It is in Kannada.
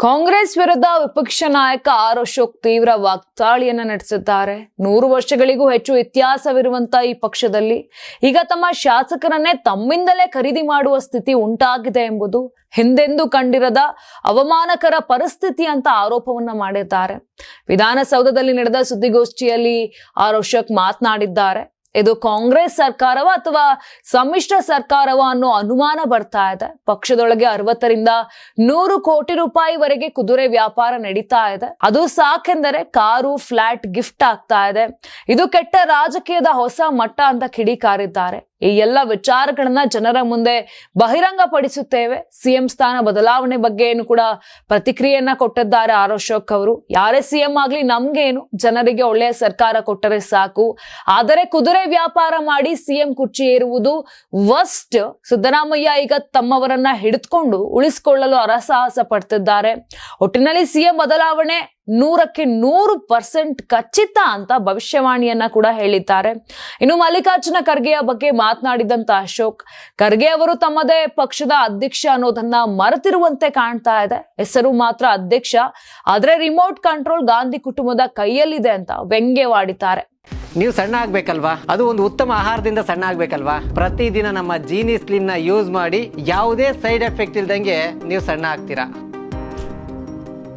ಕಾಂಗ್ರೆಸ್ ವಿರುದ್ಧ ವಿಪಕ್ಷ ನಾಯಕ ಆರ್ ಅಶೋಕ್ ತೀವ್ರ ವಾಗ್ದಾಳಿಯನ್ನ ನಡೆಸಿದ್ದಾರೆ. ನೂರು ವರ್ಷಗಳಿಗೂ ಹೆಚ್ಚು ಇತಿಹಾಸವಿರುವಂತ ಈ ಪಕ್ಷದಲ್ಲಿ ಈಗ ತಮ್ಮ ಶಾಸಕರನ್ನೇ ತಮ್ಮಿಂದಲೇ ಖರೀದಿ ಮಾಡುವ ಸ್ಥಿತಿ ಉಂಟಾಗಿದೆ ಎಂಬುದು ಹಿಂದೆಂದು ಕಂಡಿರದ ಅವಮಾನಕರ ಪರಿಸ್ಥಿತಿ ಅಂತ ಆರೋಪವನ್ನ ಮಾಡಿದ್ದಾರೆ. ವಿಧಾನಸೌಧದಲ್ಲಿ ನಡೆದ ಸುದ್ದಿಗೋಷ್ಠಿಯಲ್ಲಿ ಆರ್ ಅಶೋಕ್ ಮಾತನಾಡಿದ್ದಾರೆ. ಇದು ಕಾಂಗ್ರೆಸ್ ಸರ್ಕಾರವ ಅಥವಾ ಸಮ್ಮಿಶ್ರ ಸರ್ಕಾರವ ಅನ್ನೋ ಅನುಮಾನ ಬರ್ತಾ ಇದೆ? ಪಕ್ಷದೊಳಗೆ ಅರವತ್ತರಿಂದ ನೂರು ಕೋಟಿ ರೂಪಾಯಿವರೆಗೆ ಕುದುರೆ ವ್ಯಾಪಾರ ನಡೀತಾ ಇದೆ. ಅದು ಸಾಕೆಂದರೆ ಕಾರು, ಫ್ಲಾಟ್, ಗಿಫ್ಟ್ ಆಗ್ತಾ ಇದೆ. ಇದು ಕೆಟ್ಟ ರಾಜಕೀಯದ ಹೊಸ ಮಟ್ಟ ಅಂತ ಕಿಡಿಕಾರಿದ್ದಾರೆ. ಈ ಎಲ್ಲ ವಿಚಾರಗಳನ್ನ ಜನರ ಮುಂದೆ ಬಹಿರಂಗಪಡಿಸುತ್ತೇವೆ. ಸಿಎಂ ಸ್ಥಾನ ಬದಲಾವಣೆ ಬಗ್ಗೆಯನ್ನು ಕೂಡ ಪ್ರತಿಕ್ರಿಯೆಯನ್ನ ಕೊಟ್ಟಿದ್ದಾರೆ ಆರ್ ಅಶೋಕ್ ಅವರು. ಯಾರೇ ಸಿಎಂ ಆಗ್ಲಿ ನಮ್ಗೇನು, ಜನರಿಗೆ ಒಳ್ಳೆಯ ಸರ್ಕಾರ ಕೊಟ್ಟರೆ ಸಾಕು. ಆದರೆ ಕುದುರೆ ವ್ಯಾಪಾರ ಮಾಡಿ ಸಿಎಂ ಕುರ್ಚಿ ಏರುವುದು ವಸ್ಟ್ ಸಿದ್ದರಾಮಯ್ಯ ಈಗ ತಮ್ಮವರನ್ನ ಹಿಡಿದುಕೊಂಡು ಉಳಿಸಿಕೊಳ್ಳಲು ಅರಸಾಹಸ ಪಡ್ತಿದ್ದಾರೆ. ಒಟ್ಟಿನಲ್ಲಿ ಸಿಎಂ ಬದಲಾವಣೆ ನೂರಕ್ಕೆ ನೂರು ಪರ್ಸೆಂಟ್ ಖಚಿತ ಅಂತ ಭವಿಷ್ಯವಾಣಿಯನ್ನ ಕೂಡ ಹೇಳಿದ್ದಾರೆ. ಇನ್ನು ಮಲ್ಲಿಕಾರ್ಜುನ ಖರ್ಗೆಯ ಬಗ್ಗೆ ಮಾತನಾಡಿದಂತ ಅಶೋಕ್, ಖರ್ಗೆ ಅವರು ತಮ್ಮದೇ ಪಕ್ಷದ ಅಧ್ಯಕ್ಷ ಅನ್ನೋದನ್ನ ಮರೆತಿರುವಂತೆ ಕಾಣ್ತಾ ಇದೆ. ಹೆಸರು ಮಾತ್ರ ಅಧ್ಯಕ್ಷ, ಆದ್ರೆ ರಿಮೋಟ್ ಕಂಟ್ರೋಲ್ ಗಾಂಧಿ ಕುಟುಂಬದ ಕೈಯಲ್ಲಿದೆ ಅಂತ ವ್ಯಂಗ್ಯವಾಡಿದ್ದಾರೆ. ನೀವು ಸಣ್ಣ ಆಗ್ಬೇಕಲ್ವಾ? ಅದು ಒಂದು ಉತ್ತಮ ಆಹಾರದಿಂದ ಸಣ್ಣ ಆಗ್ಬೇಕಲ್ವಾ? ಪ್ರತಿದಿನ ನಮ್ಮ ಜೀನಿ ಸ್ಲಿಮ್ನ ಯೂಸ್ ಮಾಡಿ ಯಾವುದೇ ಸೈಡ್ ಎಫೆಕ್ಟ್ ಇಲ್ದಂಗೆ ನೀವು ಸಣ್ಣ ಆಗ್ತೀರಾ?